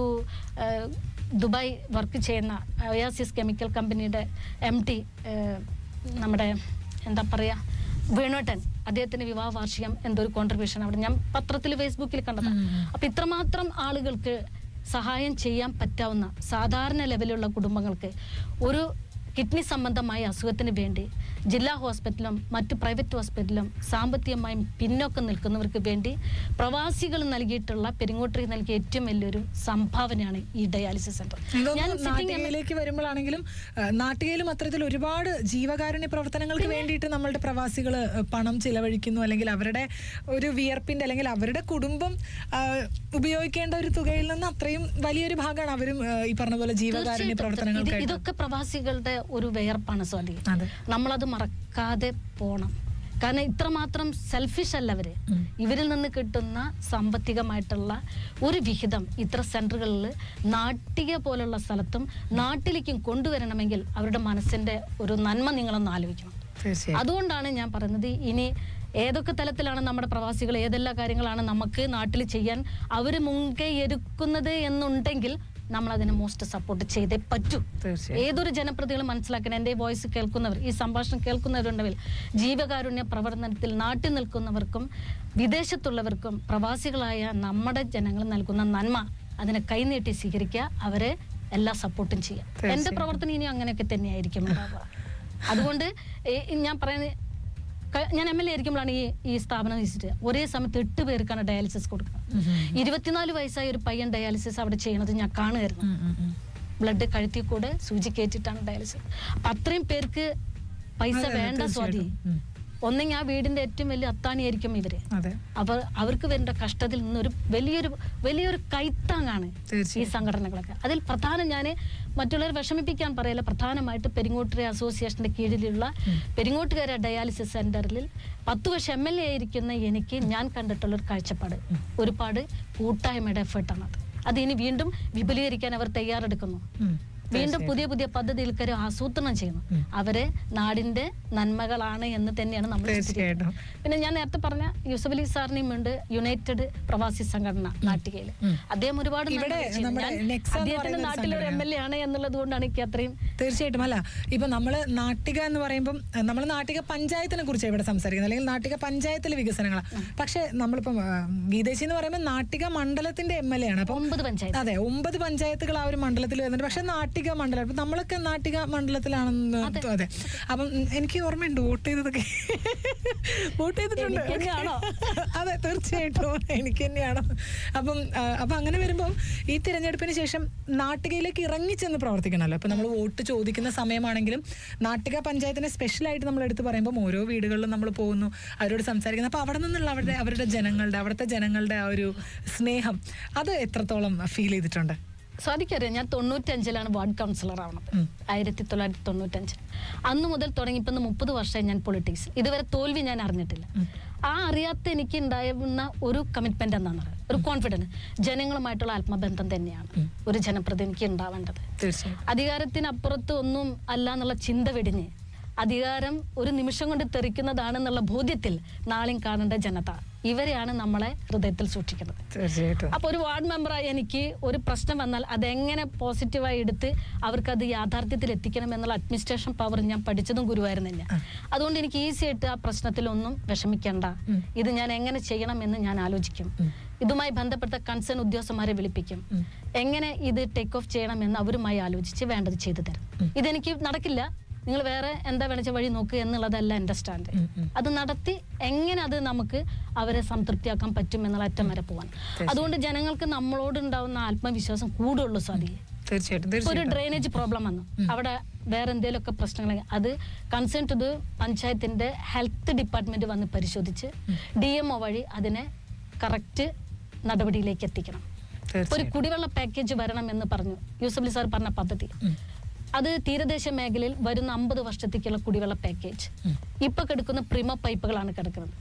ദുബായ് വർക്ക് ചെയ്യുന്ന ഒയാസിസ് കെമിക്കൽ കമ്പനിയുടെ എം ടി നമ്മുടെ എന്താ പറയുക വേണോട്ടൻ അദ്ദേഹത്തിന്റെ വിവാഹ വാർഷികം എന്തോ ഒരു കോൺട്രിബ്യൂഷൻ അവിടെ ഞാൻ പത്രത്തിൽ ഫേസ്ബുക്കിൽ കണ്ടതാണ് അപ്പൊ ഇത്രമാത്രം ആളുകൾക്ക് സഹായം ചെയ്യാൻ പറ്റാവുന്ന സാധാരണ ലെവലുള്ള കുടുംബങ്ങൾക്ക് ഒരു കിഡ്നി സംബന്ധമായ അസുഖത്തിന് വേണ്ടി ജില്ലാ ഹോസ്പിറ്റലും മറ്റ് പ്രൈവറ്റ് ഹോസ്പിറ്റലും സാമ്പത്തികമായും പിന്നോക്കം നിൽക്കുന്നവർക്ക് വേണ്ടി പ്രവാസികൾ നൽകിയിട്ടുള്ള പെരിങ്ങോട്ടറി നൽകിയ ഏറ്റവും വലിയൊരു സംഭാവനയാണ് ഈ ഡയാലിസിസ് സെന്റർ. ഞാൻ നാട്ടികയിലേക്ക് വരുമ്പോഴാണെങ്കിലും നാട്ടികയിലും അത്തരത്തിൽ ഒരുപാട് ജീവകാരുണ്യ പ്രവർത്തനങ്ങൾക്ക് വേണ്ടിയിട്ട് നമ്മളുടെ പ്രവാസികൾ പണം ചിലവഴിക്കുന്നു അല്ലെങ്കിൽ അവരുടെ ഒരു വിയർപ്പിന്റെ അല്ലെങ്കിൽ അവരുടെ കുടുംബം ഉപയോഗിക്കേണ്ട ഒരു തുകയിൽ നിന്ന് അത്രയും വലിയൊരു ഭാഗമാണ് അവരും ഈ പറഞ്ഞ പോലെ ജീവകാരുണ്യ പ്രവർത്തനങ്ങൾ ഇത് ഇതൊക്കെ പ്രവാസികളുടെ ഒരു വിയർപ്പാണ് സ്വാതി. നമ്മളത് മറക്കാതെ പോണം. കാരണം ഇത്രമാത്രം സെൽഫിഷ് അല്ല അവർ. ഇവരിൽ നിന്ന് കിട്ടുന്ന സാമ്പത്തികമായിട്ടുള്ള ഒരു വിഹിതം ഇത്ര സെന്ററുകളിൽ നാട്ടിക പോലുള്ള സ്ഥലത്തും നാട്ടിലേക്കും കൊണ്ടുവരണമെങ്കിൽ അവരുടെ മനസ്സിന്റെ ഒരു നന്മ നിങ്ങളൊന്ന് ആലോചിക്കണം. അതുകൊണ്ടാണ് ഞാൻ പറയുന്നത് ഇനി ഏതൊക്കെ തലത്തിലാണ് നമ്മുടെ പ്രവാസികൾ ഏതെല്ലാം കാര്യങ്ങളാണ് നമുക്ക് നാട്ടിൽ ചെയ്യാൻ അവർ മുൻകൈ എടുക്കുന്നത് എന്നുണ്ടെങ്കിൽ നമ്മൾ അതിനെ മോസ്റ്റ് സപ്പോർട്ട് ചെയ്തേ പറ്റൂ. തീർച്ചയായും. ഏതൊരു ജനപ്രതികളും മനസ്സിലാക്കണം. എന്റെ വോയിസ് കേൾക്കുന്നവർ ഈ സംഭാഷണം കേൾക്കുന്നവരുണ്ടെങ്കിൽ ജീവകാരുണ്യ പ്രവർത്തനത്തിൽ നാട്ടിൽ നിൽക്കുന്നവർക്കും വിദേശത്തുള്ളവർക്കും പ്രവാസികളായ നമ്മുടെ ജനങ്ങൾ നൽകുന്ന നന്മ അതിനെ കൈനീട്ടി സ്വീകരിക്കുക. അവരെ എല്ലാ സപ്പോർട്ടും ചെയ്യാം എന്റെ പ്രവർത്തനം ഇനിയും അങ്ങനെയൊക്കെ തന്നെയായിരിക്കും. ഉണ്ടാവുക അതുകൊണ്ട് ഞാൻ പറയുന്നത് ഞാൻ എം എൽ എ ആയിരിക്കുമ്പോഴാണ് ഈ ഈ സ്ഥാപനം വെച്ചിട്ട് ഒരേ സമയത്ത് എട്ട് പേർക്കാണ് ഡയാലിസിസ് കൊടുക്കുന്നത്. ഇരുപത്തിനാല് വയസ്സായ ഒരു പയ്യൻ ഡയാലിസിസ് അവിടെ ചെയ്യണത് ഞാൻ കാണുമായിരുന്നു. ബ്ലഡ് കഴുത്തിൽ കൂടെ സൂചി കയറ്റിട്ടാണ് ഡയാലിസിസ്. അത്രയും പേർക്ക് പൈസ വേണ്ട സ്വാതി. ഒന്നെങ്കിൽ ആ വീടിന്റെ ഏറ്റവും വലിയ അത്താണിയായിരിക്കും ഇവർ. അപ്പൊ അവർ അവർക്ക് വേണ്ട കഷ്ടത്തിൽ നിന്നൊരു വലിയൊരു വലിയൊരു കൈത്താങ്ങാണ് ഈ സംഘടനകളൊക്കെ. അതിൽ പ്രധാനം ഞാൻ മറ്റുള്ളവരെ വിഷമിപ്പിക്കാൻ പറയല്ല. പ്രധാനമായിട്ട് പെരിങ്ങോട്ടുകര അസോസിയേഷന്റെ കീഴിലുള്ള പെരിങ്ങോട്ടുകര ഡയാലിസിസ് സെന്ററിൽ പത്ത് വർഷം എം എൽ എ ആയിരിക്കുന്ന എനിക്ക് ഞാൻ കണ്ടിട്ടുള്ള ഒരു കാഴ്ചപ്പാട് ഒരുപാട് കൂട്ടായ്മയുടെ എഫേർട്ടാണ് അത് അത് ഇനി വീണ്ടും വിപുലീകരിക്കാൻ അവർ തയ്യാറെടുക്കുന്നു. വീണ്ടും പുതിയ പുതിയ പദ്ധതികൾക്ക് ആസൂത്രണം ചെയ്യുന്നു. അവരെ നാടിന്റെ നന്മകളാണ് എന്ന് തന്നെയാണ് നമ്മൾ തീർച്ചയായിട്ടും. പിന്നെ ഞാൻ നേരത്തെ പറഞ്ഞ യൂസഫ് അലി സാറിനെയും ഉണ്ട് യുണൈറ്റഡ് പ്രവാസി സംഘടന നാട്ടികയിൽ അദ്ദേഹം ഒരുപാട് അദ്ദേഹത്തിന്റെ ഒരു എം എൽ എ ആണ് എന്നുള്ളത് കൊണ്ടാണ് എനിക്ക് അത്രയും തീർച്ചയായിട്ടും. അല്ല ഇപ്പൊ നമ്മൾ നാട്ടിക എന്ന് പറയുമ്പോൾ നമ്മൾ നാട്ടിക പഞ്ചായത്തിനെ കുറിച്ച് ഇവിടെ സംസാരിക്കുന്നത്. അല്ലെങ്കിൽ നാട്ടിക പഞ്ചായത്തിലെ വികസനങ്ങളാണ് പക്ഷെ നമ്മളിപ്പം വിദേശി ഗീതേശി എന്ന് പറയുമ്പോൾ നാട്ടിക മണ്ഡലത്തിന്റെ എം എൽ എ ആണ്. അപ്പൊ ഒമ്പത് പഞ്ചായത്ത്. അതെ ഒമ്പത് പഞ്ചായത്തുകൾ ആ ഒരു മണ്ഡലത്തിൽ വരുന്നുണ്ട്. പക്ഷെ നാട്ടിക നാട്ടിക മണ്ഡലം. ഇപ്പൊ നമ്മളൊക്കെ നാട്ടിക മണ്ഡലത്തിലാണെന്ന് അതെ. അപ്പം എനിക്ക് ഓർമ്മയുണ്ട് വോട്ട് ചെയ്തതൊക്കെ. വോട്ട് ചെയ്തിട്ടുണ്ട്. അതെ തീർച്ചയായിട്ടും. എനിക്ക് തന്നെയാണ്. അപ്പം അപ്പൊ അങ്ങനെ വരുമ്പോൾ ഈ തിരഞ്ഞെടുപ്പിന് ശേഷം നാട്ടികയിലേക്ക് ഇറങ്ങി ചെന്ന് പ്രവർത്തിക്കണമല്ലോ. അപ്പൊ നമ്മൾ വോട്ട് ചോദിക്കുന്ന സമയമാണെങ്കിലും നാട്ടിക പഞ്ചായത്തിനെ സ്പെഷ്യലായിട്ട് നമ്മൾ എടുത്ത് പറയുമ്പോൾ ഓരോ വീടുകളിലും നമ്മൾ പോകുന്നു അവരോട് സംസാരിക്കുന്നു. അപ്പൊ അവിടെ നിന്നുള്ള അവരുടെ അവരുടെ ജനങ്ങളുടെ അവിടുത്തെ ജനങ്ങളുടെ ആ ഒരു സ്നേഹം അത് എത്രത്തോളം ഫീൽ ചെയ്തിട്ടുണ്ട്? സ്വാതിക്കറിയാം ഞാൻ തൊണ്ണൂറ്റഞ്ചിലാണ് വാർഡ് കൗൺസിലർ ആവണത് ആയിരത്തി തൊള്ളായിരത്തി തൊണ്ണൂറ്റഞ്ച്. അന്ന് മുതൽ തുടങ്ങി ഇപ്പം മുപ്പത് വർഷമായി ഞാൻ പൊളിറ്റിക്സ് ഇതുവരെ തോൽവി ഞാൻ അറിഞ്ഞിട്ടില്ല. ആ അറിയാത്ത എനിക്ക് ഉണ്ടായിരുന്ന ഒരു കമ്മിറ്റ്മെന്റ് എന്നാണ് ഒരു കോൺഫിഡൻസ് ജനങ്ങളുമായിട്ടുള്ള ആത്മബന്ധം തന്നെയാണ് ഒരു ജനപ്രതിനിധിക്ക് ഉണ്ടാവേണ്ടത്. അധികാരത്തിനപ്പുറത്ത് ഒന്നും അല്ല എന്നുള്ള ചിന്ത വെടിഞ്ഞ് അധികാരം ഒരു നിമിഷം കൊണ്ട് തെറിക്കുന്നതാണെന്നുള്ള ബോധ്യത്തിൽ നാളെയും കാണേണ്ട ജനത. ഇവരെയാണ് നമ്മളെ ഹൃദയത്തിൽ സൂക്ഷിക്കുന്നത്. തീർച്ചയായിട്ടും. അപ്പൊ ഒരു വാർഡ് മെമ്പറായി എനിക്ക് ഒരു പ്രശ്നം വന്നാൽ അതെങ്ങനെ പോസിറ്റീവായി എടുത്ത് അവർക്ക് അത് യാഥാർത്ഥ്യത്തിൽ എത്തിക്കണം എന്നുള്ള അഡ്മിനിസ്ട്രേഷൻ പവർ ഞാൻ പഠിച്ചതും ഗുരുവായിരുന്നു അതുകൊണ്ട് എനിക്ക് ഈസി ആയിട്ട് ആ പ്രശ്നത്തിൽ ഒന്നും വിഷമിക്കേണ്ട ഇത് ഞാൻ എങ്ങനെ ചെയ്യണം എന്ന് ഞാൻ ആലോചിക്കും. ഇതുമായി ബന്ധപ്പെട്ട കൺസേൺ ഉദ്യോഗസ്ഥന്മാരെ വിളിപ്പിക്കും. എങ്ങനെ ഇത് ടേക്ക് ഓഫ് ചെയ്യണം എന്ന് അവരുമായി ആലോചിച്ച് വേണ്ടത് ചെയ്തു തരും. ഇതെനിക്ക് നടക്കില്ല. നിങ്ങൾ വേറെ എന്താ വിളിച്ച വഴി നോക്കുക എന്നുള്ളതല്ല എന്റെ സ്റ്റാൻഡ്. അത് നടത്തി എങ്ങനെ അത് നമുക്ക് അവരെ സംതൃപ്തിയാക്കാൻ പറ്റും എന്നുള്ള അറ്റം വരെ പോകാൻ അതുകൊണ്ട് ജനങ്ങൾക്ക് നമ്മളോട് ഉണ്ടാവുന്ന ആത്മവിശ്വാസം കൂടുള്ളൂ സ്വാധീനം തീർച്ചയായിട്ടും ഒരു ഡ്രെയിനേജ് പ്രോബ്ലം വന്നു. അവിടെ വേറെ എന്തെങ്കിലുമൊക്കെ പ്രശ്നങ്ങൾ അത് കൺസേൺ ടു ദ പഞ്ചായത്തിന്റെ ഹെൽത്ത് ഡിപ്പാർട്ട്മെന്റ് വന്ന് പരിശോധിച്ച് ഡി എം ഒ വഴി അതിനെ കറക്റ്റ് നടപടിയിലേക്ക് എത്തിക്കണം. ഒരു കുടിവെള്ള പാക്കേജ് വരണം എന്ന് പറഞ്ഞു. യൂസഫലി സാർ പറഞ്ഞ പദ്ധതി. അത് തീരദേശ മേഖലയിൽ വരുന്ന അമ്പത് വർഷത്തേക്കുള്ള കുടിവെള്ള പാക്കേജ് ഇപ്പൊ കിടക്കുന്ന പ്രിമ പൈപ്പുകളാണ് കിടക്കുന്നത്.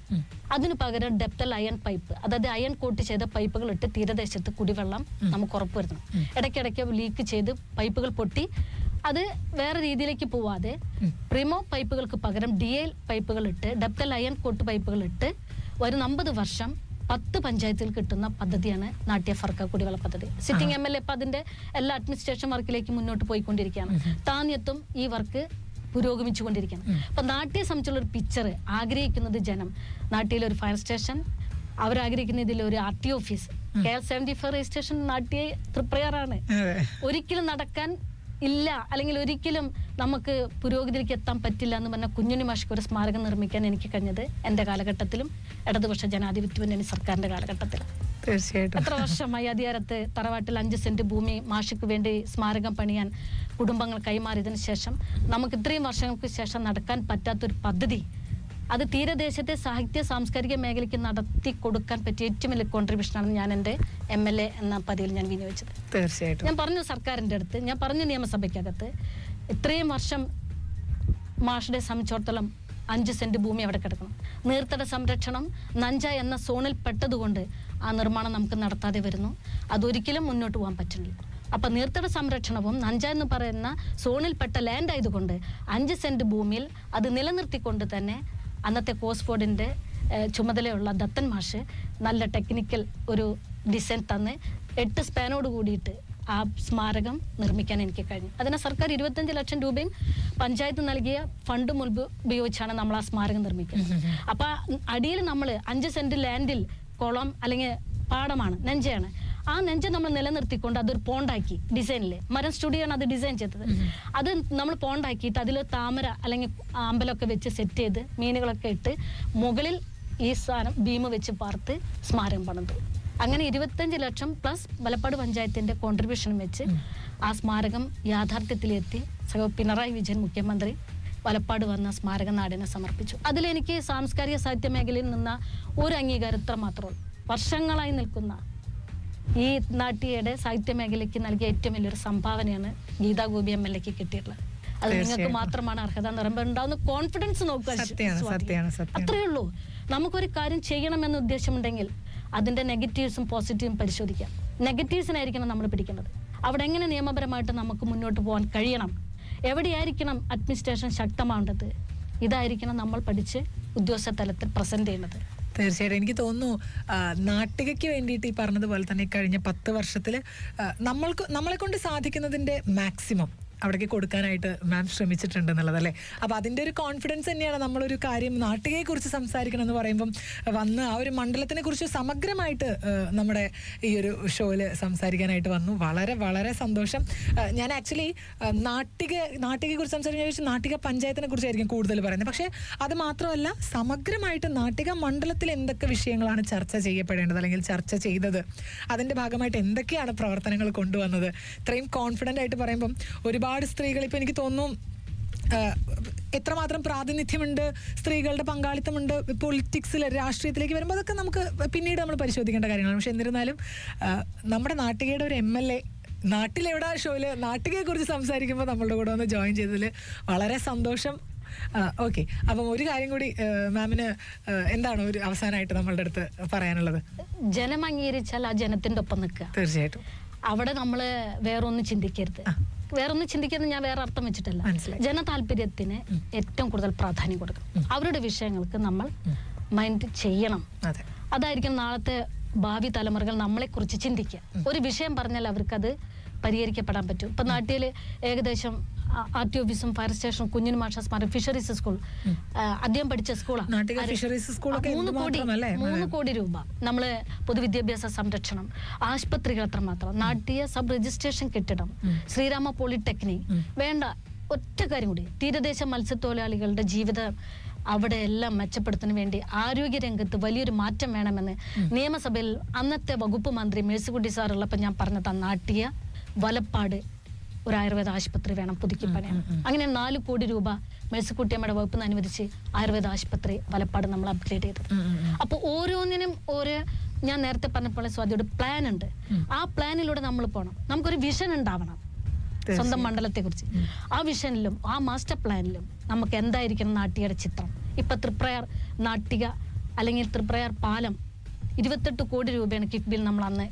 അതിനു പകരം ഡെപ്തൽ അയൺ പൈപ്പ് അതായത് അയൺ കോട്ട് ചെയ്ത പൈപ്പുകൾ ഇട്ട് തീരദേശത്ത് കുടിവെള്ളം നമുക്ക് ഉറപ്പുവരുത്തണം. ഇടയ്ക്കിടയ്ക്ക് ലീക്ക് ചെയ്ത് പൈപ്പുകൾ പൊട്ടി അത് വേറെ രീതിയിലേക്ക് പോവാതെ പ്രിമോ പൈപ്പുകൾക്ക് പകരം ഡി എൽ പൈപ്പുകൾ ഇട്ട് ഡെപ്തൽ അയൺ കോട്ട് പൈപ്പുകൾ ഇട്ട് വരുന്ന അമ്പത് വർഷം പത്ത് പഞ്ചായത്തിൽ കിട്ടുന്ന പദ്ധതിയാണ് നാട്യ ഫർക്ക കുടിവെള്ള പദ്ധതി. സിറ്റിംഗ് എം എൽ എ ഇപ്പൊ അതിന്റെ എല്ലാ അഡ്മിനിസ്ട്രേഷൻ വർക്കിലേക്ക് മുന്നോട്ട് പോയിക്കൊണ്ടിരിക്കുകയാണ്. താന്യത്വം ഈ വർക്ക് പുരോഗമിച്ചുകൊണ്ടിരിക്കുകയാണ്. അപ്പൊ നാട്ടിയെ സംബന്ധിച്ചുള്ള ഒരു പിക്ചർ ആഗ്രഹിക്കുന്നത് ജനം. നാട്ടിലെ ഒരു ഫയർ സ്റ്റേഷൻ അവരാഗ്രഹിക്കുന്ന ഇതിൽ ഒരു R T office. K L seventy four registration നാട്ടിയെ തൃപ്രയാറാണ്. ഒരിക്കലും നടക്കാൻ ഇല്ല. അല്ലെങ്കിൽ ഒരിക്കലും നമുക്ക് പുരോഗതിയിലേക്ക് എത്താൻ പറ്റില്ല എന്ന് പറഞ്ഞ കുഞ്ഞുണ്ണി മാഷിക്ക് ഒരു സ്മാരകം നിർമ്മിക്കാൻ എനിക്ക് കഴിഞ്ഞത് എന്റെ കാലഘട്ടത്തിലും ഇടതുപക്ഷ ജനാധിപത്യ മുന്നണി സർക്കാരിന്റെ കാലഘട്ടത്തിലും. തീർച്ചയായിട്ടും. എത്ര വർഷമായി അധികാരത്ത് തറവാട്ടിൽ അഞ്ച് സെന്റ് ഭൂമി മാഷിക്ക് വേണ്ടി സ്മാരകം പണിയാൻ കുടുംബങ്ങൾ കൈമാറിയതിനു ശേഷം നമുക്ക് ഇത്രയും വർഷങ്ങൾക്ക് ശേഷം നടക്കാൻ പറ്റാത്തൊരു പദ്ധതി അത് തീരദേശത്തെ സാഹിത്യ സാംസ്കാരിക മേഖലയ്ക്ക് നടത്തി കൊടുക്കാൻ പറ്റിയ ഏറ്റവും വലിയ കോൺട്രിബ്യൂഷനാണ് ഞാൻ എന്റെ എം എൽ എ എന്ന പദവിയിൽ ഞാൻ വിനിയോഗിച്ചത്. തീർച്ചയായിട്ടും. ഞാൻ പറഞ്ഞു സർക്കാരിന്റെ അടുത്ത് ഞാൻ പറഞ്ഞു നിയമസഭയ്ക്കകത്ത് ഇത്രയും വർഷം മാഷിനെ സംബന്ധിച്ചിടത്തോളം അഞ്ച് സെന്റ് ഭൂമി അവിടെ കിടക്കണം. നീർത്തട സംരക്ഷണം നഞ്ച എന്ന സോണിൽ പെട്ടതുകൊണ്ട് ആ നിർമ്മാണം നമുക്ക് നടത്താതെ വരുന്നു. അതൊരിക്കലും മുന്നോട്ട് പോകാൻ പറ്റില്ല. അപ്പൊ നീർത്തട സംരക്ഷണവും നഞ്ച എന്ന് പറയുന്ന സോണിൽപ്പെട്ട ലാൻഡ് ആയതുകൊണ്ട് അഞ്ച് സെന്റ് ഭൂമിയിൽ അത് നിലനിർത്തിക്കൊണ്ട് തന്നെ അന്നത്തെ കോസ്ഫോർഡിന്റെ ചുമതലയുള്ള ദത്തൻ മാഷ് നല്ല ടെക്നിക്കൽ ഒരു ഡിസൈൻ തന്ന് എട്ട് സ്പാനോട് കൂടിയിട്ട് ആ സ്മാരകം നിർമ്മിക്കാൻ എനിക്ക് കഴിഞ്ഞു. അതിന് സർക്കാർ ഇരുപത്തഞ്ച് ലക്ഷം രൂപയും പഞ്ചായത്ത് നൽകിയ ഫണ്ടും ഉപയോഗിച്ചാണ് നമ്മൾ ആ സ്മാരകം നിർമ്മിക്കുന്നത്. അപ്പം അടിയിൽ നമ്മൾ അഞ്ച് സെന്റ് ലാൻഡിൽ കുളം അല്ലെങ്കിൽ പാടമാണ് നെഞ്ചയാണ്. ആ നെഞ്ച് നമ്മൾ നിലനിർത്തിക്കൊണ്ട് അതൊരു പോണ്ടാക്കി ഡിസൈനിൽ മരം സ്റ്റുഡിയോ ആണ് അത് ഡിസൈൻ ചെയ്തത്. അത് നമ്മൾ പോണ്ടാക്കിയിട്ട് അതിൽ താമര അല്ലെങ്കിൽ അമ്പലമൊക്കെ വെച്ച് സെറ്റ് ചെയ്ത് മീനുകളൊക്കെ ഇട്ട് മുകളിൽ ഈ സാധനം ഭീമ വെച്ച് പാർത്ത് സ്മാരകം പണിതു. അങ്ങനെ ഇരുപത്തഞ്ച് ലക്ഷം പ്ലസ് വലപ്പാട് പഞ്ചായത്തിന്റെ കോൺട്രിബ്യൂഷനും വെച്ച് ആ സ്മാരകം യാഥാർത്ഥ്യത്തിലെത്തി. പിണറായി വിജയൻ മുഖ്യമന്ത്രി വലപ്പാട് വന്ന സ്മാരക നാടിനെ സമർപ്പിച്ചു. അതിലെനിക്ക് സാംസ്കാരിക സാഹിത്യ മേഖലയിൽ നിന്ന ഒരു അംഗീകാരം ഇത്ര മാത്രമുള്ളൂ വർഷങ്ങളായി നിൽക്കുന്ന ഈ നാട്ടിയുടെ സാഹിത്യ മേഖലയ്ക്ക് നൽകിയ ഏറ്റവും വലിയൊരു സംഭാവനയാണ് ഗീതാ ഗോപി എം എൽ എക്ക് കിട്ടിയിട്ടുള്ളത്. അത് നിങ്ങൾക്ക് മാത്രമാണ് അർഹത എന്ന് പറയുമ്പോൾ ഉണ്ടാവുന്ന കോൺഫിഡൻസ് നോക്കുക. അത്രയേ ഉള്ളൂ. നമുക്കൊരു കാര്യം ചെയ്യണമെന്ന് ഉദ്ദേശമുണ്ടെങ്കിൽ അതിന്റെ നെഗറ്റീവ്സും പോസിറ്റീവും പരിശോധിക്കാം. നെഗറ്റീവ്സിനായിരിക്കണം നമ്മൾ പിടിക്കുന്നത് അവിടെ എങ്ങനെ നിയമപരമായിട്ട് നമുക്ക് മുന്നോട്ട് പോകാൻ കഴിയണം? എവിടെയായിരിക്കണം അഡ്മിനിസ്ട്രേഷൻ ശക്തമാവേണ്ടത്? ഇതായിരിക്കണം നമ്മൾ പഠിച്ച് ഉദ്യോഗസ്ഥ തലത്തിൽ പ്രസന്റ് ചെയ്യുന്നത്. തീർച്ചയായിട്ടും. എനിക്ക് തോന്നുന്നു നാട്ടികയ്ക്ക് വേണ്ടിയിട്ട് ഈ പറഞ്ഞതുപോലെ തന്നെ കഴിഞ്ഞ പത്ത് വർഷത്തിൽ നമ്മൾക്ക് നമ്മളെ കൊണ്ട് സാധിക്കുന്നതിന്റെ മാക്സിമം അവിടേക്ക് കൊടുക്കാനായിട്ട് മാം ശ്രമിച്ചിട്ടുണ്ട് എന്നുള്ളതല്ലേ അപ്പോൾ അതിന്റെ ഒരു കോൺഫിഡൻസ് തന്നെയാണ് നമ്മളൊരു കാര്യം നാട്ടികയെക്കുറിച്ച് സംസാരിക്കണം എന്ന് പറയുമ്പം വന്ന് ആ ഒരു മണ്ഡലത്തിനെ കുറിച്ച് സമഗ്രമായിട്ട് നമ്മുടെ ഈ ഒരു ഷോയിൽ സംസാരിക്കാനായിട്ട് വന്നു. വളരെ വളരെ സന്തോഷം. ഞാൻ ആക്ച്വലി നാട്ടിക നാട്ടികയെ കുറിച്ച് സംസാരിക്കാൻ ചോദിച്ചാൽ നാട്ടിക പഞ്ചായത്തിനെ കുറിച്ചായിരിക്കും കൂടുതൽ പറയുന്നത്. പക്ഷേ അത് മാത്രമല്ല സമഗ്രമായിട്ട് നാട്ടിക മണ്ഡലത്തിൽ എന്തൊക്കെ വിഷയങ്ങളാണ് ചർച്ച ചെയ്യപ്പെടേണ്ടത് അല്ലെങ്കിൽ ചർച്ച ചെയ്തത്? അതിന്റെ ഭാഗമായിട്ട് എന്തൊക്കെയാണ് പ്രവർത്തനങ്ങൾ കൊണ്ടുവന്നത്? ഇത്രയും കോൺഫിഡന്റ് ആയിട്ട് പറയുമ്പം ഒരുപാട് സ്ത്രീകൾ ഇപ്പം എനിക്ക് തോന്നുന്നു എത്രമാത്രം പ്രാതിനിധ്യമുണ്ട് സ്ത്രീകളുടെ പങ്കാളിത്തമുണ്ട് പൊളിറ്റിക്സിൽ രാഷ്ട്രീയത്തിലേക്ക് വരുമ്പോൾ അതൊക്കെ നമുക്ക് പിന്നീട് നമ്മൾ പരിശോധിക്കേണ്ട കാര്യങ്ങളാണ്. പക്ഷെ എന്നിരുന്നാലും നമ്മുടെ നാട്ടികയുടെ ഒരു എം എൽ എ നാട്ടിലെവിടെ ഷോയിൽ നാട്ടികയെ കുറിച്ച് സംസാരിക്കുമ്പോൾ നമ്മളുടെ കൂടെ ഒന്ന് ജോയിൻ ചെയ്തതിൽ വളരെ സന്തോഷം. ഓക്കെ. അപ്പം ഒരു കാര്യം കൂടി മാമിന് എന്താണ് ഒരു അവസാനമായിട്ട് നമ്മളുടെ അടുത്ത് പറയാനുള്ളത്? ജനം അംഗീകരിച്ചാൽ ആ ജനത്തിന്റെ ഒപ്പം നിൽക്കുക. തീർച്ചയായിട്ടും. അവിടെ നമ്മൾ വേറൊന്നും ചിന്തിക്കരുത്. വേറൊന്നും ചിന്തിക്കുന്ന ഞാൻ വേറെ അർത്ഥം വെച്ചിട്ടല്ല. ജനതാല്പര്യത്തിന് ജന താല്പര്യത്തിന് ഏറ്റവും കൂടുതൽ പ്രാധാന്യം കൊടുക്കണം. അവരുടെ വിഷയങ്ങൾക്ക് നമ്മൾ മൈൻഡ് ചെയ്യണം. അതെ. അതായിരിക്കും നാളത്തെ ഭാവി തലമുറകൾ നമ്മളെ കുറിച്ച് ചിന്തിക്കുക ഒരു വിഷയം പറഞ്ഞാൽ അവർക്കത് പരിഹരിക്കപ്പെടാൻ പറ്റും. ഇപ്പൊ നാട്ടിൽ ഏകദേശം ആർ ടി ഓഫീസും ഫയർ സ്റ്റേഷനും കുഞ്ഞിന് മാഷ സ്മാരകം ഫിഷറീസ് സ്കൂൾ അദ്ദേഹം പഠിച്ച സ്കൂളാണ് ഫിഷറീസ് മൂന്ന് കോടി മൂന്ന് കോടി രൂപ. നമ്മൾ പൊതുവിദ്യാഭ്യാസ സംരക്ഷണം ആശുപത്രികൾ എത്രമാത്രം നാട്ടിയ സബ് രജിസ്ട്രേഷൻ കെട്ടിടം ശ്രീരാമ പോളിടെക്നിക് വേണ്ട ഒറ്റ കാര്യം കൂടി. തീരദേശ മത്സ്യത്തൊഴിലാളികളുടെ ജീവിതം അവിടെ എല്ലാം മെച്ചപ്പെടുത്തുന്നതിന് വേണ്ടി ആരോഗ്യ രംഗത്ത് വലിയൊരു മാറ്റം വേണമെന്ന് നിയമസഭയിൽ അന്നത്തെ വകുപ്പ് മന്ത്രി മേഴ്സിക്കുട്ടി സാറുള്ളപ്പോൾ ഞാൻ പറഞ്ഞത് നാട്ടിയ വലപ്പാട്. ഒരു ആയുർവേദ ആശുപത്രി വേണം പുതുക്കി പണിയണം അങ്ങനെ നാല് കോടി രൂപ മേഴ്സിക്കുട്ടിയമ്മയുടെ വകുപ്പ് നിന്ന് അനുവദിച്ച് ആയുർവേദ ആശുപത്രി വലപ്പാട് നമ്മൾ അപ്ഗ്രേഡ് ചെയ്തത് അപ്പോൾ ഓരോന്നിനും ഓരോ ഞാൻ നേരത്തെ പറഞ്ഞപ്പോൾ സ്വാതിയുടെ പ്ലാൻ ഉണ്ട്. ആ പ്ലാനിലൂടെ നമ്മൾ പോകണം നമുക്കൊരു വിഷൻ ഉണ്ടാവണം. സ്വന്തം മണ്ഡലത്തെ കുറിച്ച് ആ വിഷനിലും ആ മാസ്റ്റർ പ്ലാനിലും നമുക്ക് എന്തായിരിക്കണം നാട്ടിയുടെ ചിത്രം? ഇപ്പൊ തൃപ്രയർ നാട്ടിക അല്ലെങ്കിൽ തൃപ്രയർ പാലം ഇരുപത്തെട്ട് കോടി രൂപയാണ് കിഫ്ബിൽ നമ്മൾ അന്ന്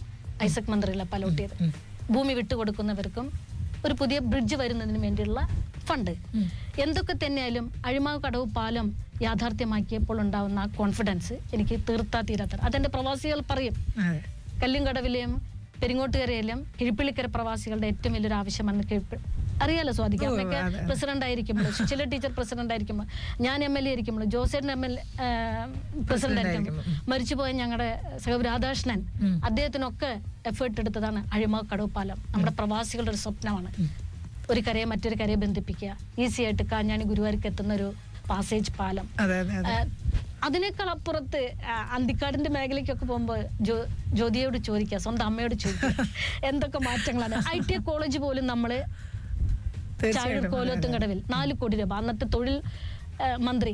ഐസക് മന്ത്രിയിലെ പലോട്ടിയത്. ചെയ്ത് ഭൂമി വിട്ടുകൊടുക്കുന്നവർക്കും ഒരു പുതിയ ബ്രിഡ്ജ് വരുന്നതിന് വേണ്ടിയുള്ള ഫണ്ട് എന്തൊക്കെ തന്നെയായാലും അഴിമാവ് കടവ് പാലം യാഥാർത്ഥ്യമാക്കിയപ്പോൾ ഉണ്ടാവുന്ന ആ കോൺഫിഡൻസ് എനിക്ക് തീർത്താ തീരാത്ത അതെന്റെ പ്രവാസികൾ പറയും. കല്ലും കല്ലുംകടവിലെയും പെരിങ്ങോട്ടുകരയിലും കിഴിപ്പിള്ളിക്കര പ്രവാസികളുടെ ഏറ്റവും വലിയൊരു ആവശ്യമാണ് കിഴിപ്പി അറിയാലോ സ്വാധിക്കാം അമ്മയ്ക്ക് പ്രസിഡന്റ് ആയിരിക്കുമ്പോൾ ചില ടീച്ചർ പ്രസിഡന്റ് ആയിരിക്കുമ്പോൾ ഞാൻ എം എൽ എ ആയിരിക്കുമ്പോൾ ജോസേട്ടൻ എം എൽ പ്രസിഡന്റ് ആയിരിക്കുമ്പോൾ മരിച്ചുപോയ ഞങ്ങളുടെ സഹോദരൻ രാധാകൃഷ്ണൻ അദ്ദേഹത്തിനൊക്കെ എഫേർട്ട് എടുത്തതാണ് അഴിമാ കടവുപ്പാലം. നമ്മുടെ പ്രവാസികളുടെ ഒരു സ്വപ്നമാണ്. ഒരു കരയെ മറ്റൊരു കരയെ ബന്ധിപ്പിക്കുക. ഈസി ആയിട്ട് കാഞ്ഞാണി ഗുരുവായൂർക്ക് എത്തുന്ന ഒരു പാസേജ് പാലം. അതെ അതെ അതെ. അതിനേക്കാൾ അപ്പുറത്ത് അന്തിക്കാടിന്റെ മേഖലയ്ക്കൊക്കെ പോകുമ്പോൾ ജോ ജ്യോതിയോട് ചോദിക്കുക സ്വന്തം അമ്മയോട് ചോദിക്കുക. എന്തൊക്കെ മാറ്റങ്ങളാണ്? ഐ ടി കോളേജ് പോലും നമ്മൾ ചാഴൂർ കടവിൽ. നാല് കോടി രൂപ. അന്നത്തെ തൊഴിൽ മന്ത്രി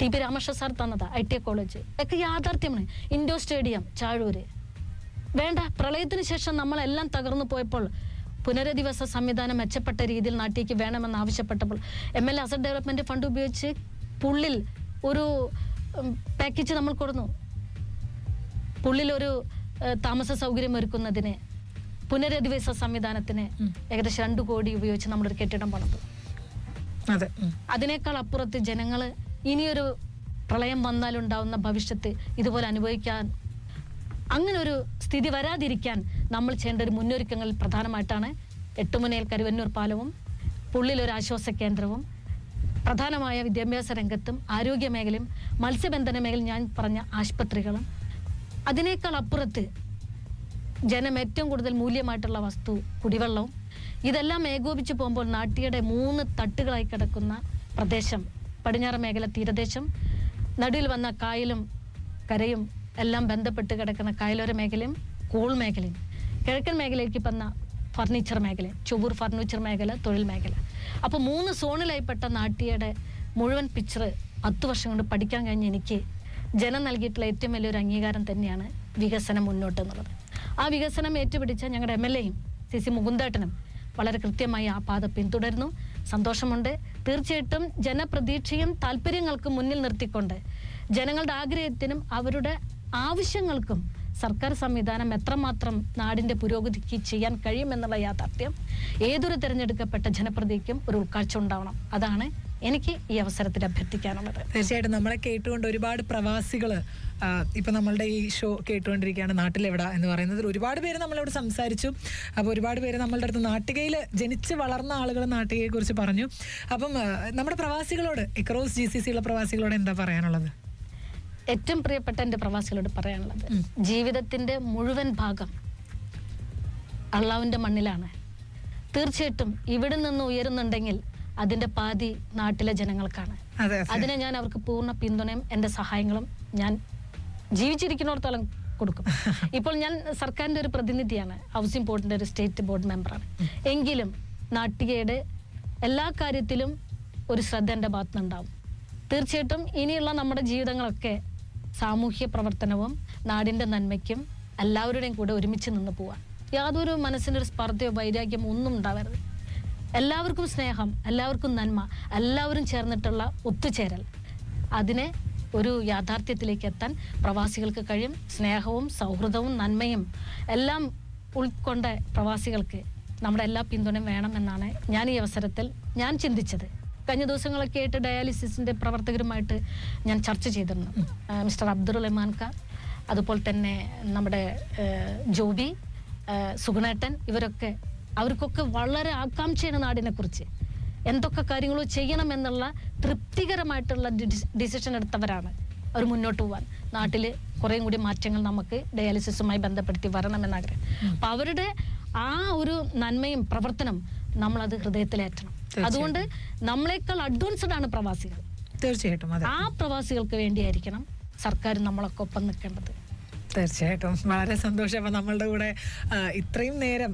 ടി പി രാമകൃഷ്ണ സാർ തന്നതാ ഐ ടി കോളേജ്. ഒക്കെ യാഥാർത്ഥ്യമാണ്. Indoor stadium Chazhoor. വേണ്ട. പ്രളയത്തിന് ശേഷം നമ്മളെല്ലാം തകർന്നു പോയപ്പോൾ പുനരധിവാസ സംവിധാനം മെച്ചപ്പെട്ട രീതിയിൽ നാട്ടിലേക്ക് വേണമെന്ന് ആവശ്യപ്പെട്ടപ്പോൾ M L asset development fund ഉപയോഗിച്ച് പുള്ളിൽ ഒരു പാക്കേജ് നമ്മൾ കൊടുന്നു. പുള്ളിൽ ഒരു താമസ സൗകര്യം ഒരുക്കുന്നതിന് പുനരധിവാസ സംവിധാനത്തിന് ഏകദേശം രണ്ടു കോടി ഉപയോഗിച്ച് നമ്മളൊരു കെട്ടിടം പണിതു. അതെ. അതിനേക്കാൾ അപ്പുറത്ത് ജനങ്ങൾ ഇനിയൊരു പ്രളയം വന്നാൽ വന്നാലുണ്ടാവുന്ന ഭവിഷ്യത്ത് ഇതുപോലെ അനുഭവിക്കാൻ അങ്ങനെ ഒരു സ്ഥിതി വരാതിരിക്കാൻ നമ്മൾ ചെയ്യേണ്ട ഒരു മുന്നൊരുക്കങ്ങളിൽ പ്രധാനമായിട്ടാണ് എട്ടുമുനയിൽ കരുവന്നൂർ പാലവും പുള്ളിൽ ഒരു ആശ്വാസ കേന്ദ്രവും. പ്രധാനമായ വിദ്യാഭ്യാസ രംഗത്തും ആരോഗ്യ മേഖലയും മത്സ്യബന്ധന മേഖലയിൽ ഞാൻ പറഞ്ഞ ആശുപത്രികളും. അതിനേക്കാൾ അപ്പുറത്ത് ജനം ഏറ്റവും കൂടുതൽ മൂല്യമായിട്ടുള്ള വസ്തു കുടിവെള്ളവും ഇതെല്ലാം ഏകോപിച്ച് പോകുമ്പോൾ നാട്ടിയുടെ മൂന്ന് തട്ടുകളായി കിടക്കുന്ന പ്രദേശം പടിഞ്ഞാറ് മേഖല തീരദേശം. നടുവിൽ വന്ന കായലും കരയും എല്ലാം ബന്ധപ്പെട്ട് കിടക്കുന്ന കായലോര മേഖലയും കൂൾ മേഖലയും. കിഴക്കൻ മേഖലയിലേക്ക് വന്ന ഫർണിച്ചർ മേഖല ചുവർ ഫർണിച്ചർ മേഖല തൊഴിൽ മേഖല. അപ്പോൾ മൂന്ന് സോണിലായിപ്പെട്ട നാട്ടിയുടെ മുഴുവൻ പിക്ചർ പത്ത് വർഷം കൊണ്ട് പഠിക്കാൻ കഴിഞ്ഞ എനിക്ക് ജനം നൽകിയിട്ടുള്ള ഏറ്റവും വലിയൊരു അംഗീകാരം തന്നെയാണ് വികസനം മുന്നോട്ട് എന്നുള്ളത് ആ വികസനം ഏറ്റുപിടിച്ച ഞങ്ങളുടെ എം എൽ എയും സി സി മുകുന്ദേട്ടനും വളരെ കൃത്യമായി ആ പാത പിന്തുടരുന്നു. സന്തോഷമുണ്ട്. തീർച്ചയായിട്ടും ജനപ്രതീക്ഷയും താല്പര്യങ്ങൾക്കും മുന്നിൽ നിർത്തിക്കൊണ്ട് ജനങ്ങളുടെ ആഗ്രഹത്തിനും അവരുടെ ആവശ്യങ്ങൾക്കും സർക്കാർ സംവിധാനം എത്രമാത്രം നാടിന്റെ പുരോഗതിക്ക് ചെയ്യാൻ കഴിയുമെന്നുള്ള യാഥാർത്ഥ്യം ഏതൊരു തിരഞ്ഞെടുക്കപ്പെട്ട ജനപ്രതിക്കും ഒരു ഉൾക്കാഴ്ച ഉണ്ടാവണം. അതാണ് എനിക്ക് ഈ അവസരത്തിൽ അഭ്യർത്ഥിക്കാനുള്ളത്. തീർച്ചയായിട്ടും നമ്മളെ കേട്ടുകൊണ്ട് ഒരുപാട് പ്രവാസികൾ ഇപ്പൊ നമ്മളുടെ ഈ ഷോ കേട്ടുകൊണ്ടിരിക്കുകയാണ് നാട്ടിലെവിടെ എന്ന് പറയുന്നത് ഒരുപാട് പേര് നമ്മളോട് സംസാരിച്ചു. അപ്പോൾ ഒരുപാട് പേര് നമ്മളുടെ അടുത്ത് നാട്ടികയിൽ ജനിച്ച് വളർന്ന ആളുകൾ നാട്ടികയെ കുറിച്ച് പറഞ്ഞു. അപ്പം നമ്മുടെ പ്രവാസികളോട് എക്രോസ് ജി സി സി ഉള്ള പ്രവാസികളോട് എന്താ പറയാനുള്ളത്? ഏറ്റവും പ്രിയപ്പെട്ട എന്റെ പ്രവാസികളോട് പറയാനുള്ളത് ജീവിതത്തിന്റെ മുഴുവൻ ഭാഗം അള്ളാവിന്റെ മണ്ണിലാണ്. തീർച്ചയായിട്ടും ഇവിടെ നിന്ന് ഉയരുന്നുണ്ടെങ്കിൽ അതിന്റെ പാതി നാട്ടിലെ ജനങ്ങൾക്കാണ്. അതെ അതെ. അതിനെ ഞാൻ അവർക്ക് പൂർണ പിന്തുണയും എന്റെ സഹായങ്ങളും ഞാൻ ജീവിച്ചിരിക്കുന്നിടത്തോളം കൊടുക്കും. ഇപ്പോൾ ഞാൻ സർക്കാരിന്റെ ഒരു പ്രതിനിധിയാണ് ഹൗസിംഗ് ബോർഡിന്റെ ഒരു സ്റ്റേറ്റ് ബോർഡ് മെമ്പറാണ്. എങ്കിലും നാട്ടികയുടെ എല്ലാ കാര്യത്തിലും ഒരു ശ്രദ്ധ എന്റെ ഭാഗത്തുനിന്നുണ്ടാവും. തീർച്ചയായിട്ടും ഇനിയുള്ള നമ്മുടെ ജീവിതങ്ങളൊക്കെ സാമൂഹ്യ പ്രവർത്തനവും നാടിന്റെ നന്മയ്ക്കും എല്ലാവരുടെയും കൂടെ ഒരുമിച്ച് നിന്ന് പോവാൻ. യാതൊരു മനസ്സിനൊരു സ്പർദ്ധയോ വൈരാഗ്യമോ ഒന്നും ഉണ്ടാവരുത്. എല്ലാവർക്കും സ്നേഹം എല്ലാവർക്കും നന്മ എല്ലാവരും ചേർന്നിട്ടുള്ള ഒത്തുചേരൽ. അതിനെ ഒരു യാഥാർത്ഥ്യത്തിലേക്ക് എത്താൻ പ്രവാസികൾക്ക് കഴിയും. സ്നേഹവും സൗഹൃദവും നന്മയും എല്ലാം ഉൾക്കൊണ്ട പ്രവാസികൾക്ക് നമ്മുടെ എല്ലാ പിന്തുണയും വേണമെന്നാണ് ഞാൻ ഈ അവസരത്തിൽ ഞാൻ ചിന്തിച്ചത്. കഴിഞ്ഞ ദിവസങ്ങളൊക്കെ ആയിട്ട് ഡയാലിസിസിന്റെ പ്രവർത്തകരുമായിട്ട് ഞാൻ ചർച്ച ചെയ്തിരുന്നു. മിസ്റ്റർ അബ്ദുൾ റഹ്മാൻ ഖാൻ അതുപോലെ തന്നെ നമ്മുടെ ജോബി സുഗുണേട്ടൻ ഇവരൊക്കെ അവർക്കൊക്കെ വളരെ ആകാംക്ഷയാണ് നാടിനെ കുറിച്ച് എന്തൊക്കെ കാര്യങ്ങളോ ചെയ്യണം എന്നുള്ള തൃപ്തികരമായിട്ടുള്ള ഡിസിഷൻ എടുത്തവരാണ്. അവർ മുന്നോട്ട് പോവാൻ. നാട്ടിൽ കുറേയും കൂടി മാറ്റങ്ങൾ നമുക്ക് ഡയാലിസിസുമായി ബന്ധപ്പെടുത്തി വരണമെന്നാഗ്രഹം. അപ്പൊ അവരുടെ ആ ഒരു നന്മയും പ്രവർത്തനം നമ്മളത് ഹൃദയത്തിലേറ്റണം. അതുകൊണ്ട് നമ്മളെക്കാൾ അഡ്വാൻസ്ഡ് ആണ് പ്രവാസികൾ. തീർച്ചയായിട്ടും ആ പ്രവാസികൾക്ക് വേണ്ടിയായിരിക്കണം സർക്കാർ നമ്മളൊക്കെ ഒപ്പം നിൽക്കേണ്ടത്. തീർച്ചയായിട്ടും. വളരെ സന്തോഷം. അപ്പം നമ്മളുടെ കൂടെ ഇത്രയും നേരം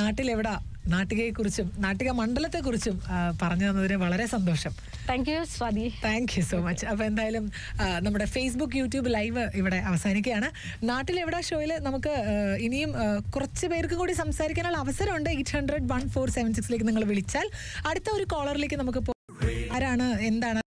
നാട്ടിലെവിടെ? നാട്ടികയെക്കുറിച്ചും നാട്ടിക മണ്ഡലത്തെക്കുറിച്ചും കുറിച്ചും പറഞ്ഞു തന്നതിന് വളരെ സന്തോഷം. Thank you Swathi thank you so much അപ്പോൾ എന്തായാലും നമ്മുടെ ഫേസ്ബുക്ക് യൂട്യൂബ് ലൈവ് ഇവിടെ അവസാനിക്കുകയാണ്. നാട്ടിലെവിടെ ഷോയിൽ നമുക്ക് ഇനിയും കുറച്ച് പേർക്ക് കൂടി സംസാരിക്കാനുള്ള അവസരമുണ്ട്. Eight hundred one four seven സിക്സിലേക്ക് നിങ്ങൾ വിളിച്ചാൽ അടുത്ത ഒരു കോളറിലേക്ക് നമുക്ക് ആരാണ്? എന്താണ്?